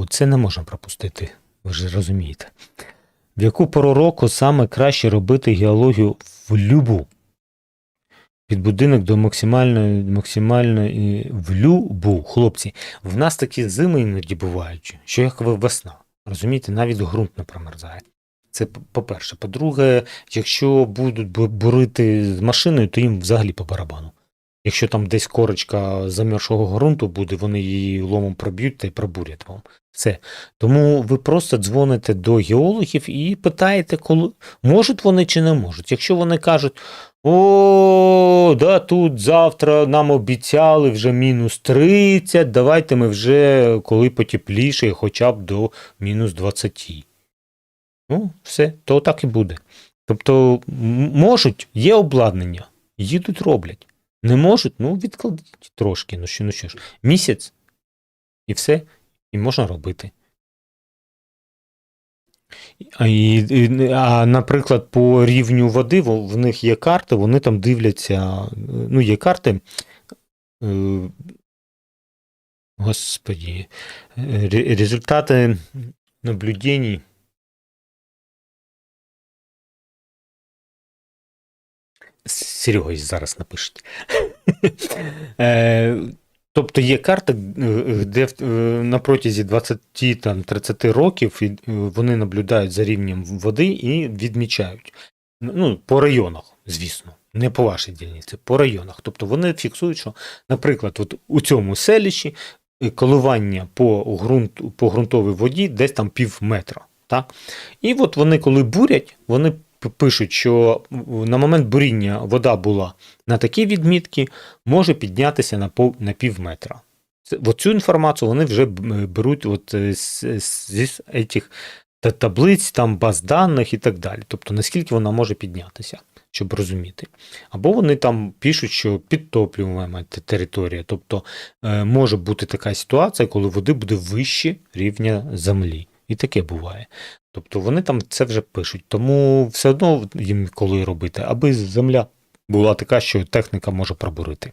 Оце не можна пропустити, ви ж розумієте. В яку пору року саме краще робити геологію в любу? Від будинок до максимальної, максимальної в любу. Хлопці, в нас такі зими іноді бувають, що як весна. Розумієте, навіть ґрунт не промерзає. Це по-перше. По-друге, якщо будуть бу- бурити з машиною, то їм взагалі по барабану. Якщо там десь корочка замерзшого ґрунту буде, вони її ломом проб'ють та й пробурять вам. Все. Тому ви просто дзвоните до геологів і питаєте, коли можуть вони чи не можуть. Якщо вони кажуть, о, да, тут завтра нам обіцяли вже мінус 30, давайте ми вже коли потепліше, хоча б до мінус 20. Ну, все, то так і буде. Тобто, можуть, є обладнання, їдуть, роблять. Не можуть, ну відкладіть трошки, ну що, ну що ж, місяць, і все, і можна робити. А, і, а наприклад, по рівню води в, них є карти, вони там дивляться, ну, є карти. Е, господі, е, результати наблюдений. Серега зараз напишуть. Е, Тобто є карта, е, де е, на протязі 20-30 років вони наблюдають за рівнем води і відмічають. Ну, по районах, звісно, не по вашій дільниці, по районах. Тобто вони фіксують, що, наприклад, от у цьому селищі коливання по, ґрунту, по ґрунтовій воді десь там пів метра. Так? І от вони, коли бурять, вони пишуть, що на момент буріння вода була на такій відмітці, може піднятися на, пов, на пів метра. Це, от цю інформацію вони вже беруть от е, зі с- таблиць, там баз даних і так далі. Тобто наскільки вона може піднятися, щоб розуміти. Або вони там пишуть, що підтоплювана територія. Тобто е, може бути така ситуація, коли води буде вище рівня землі. І таке буває. Тобто вони там це вже пишуть. Тому все одно їм коли робити, аби земля була така, що техніка може пробурити.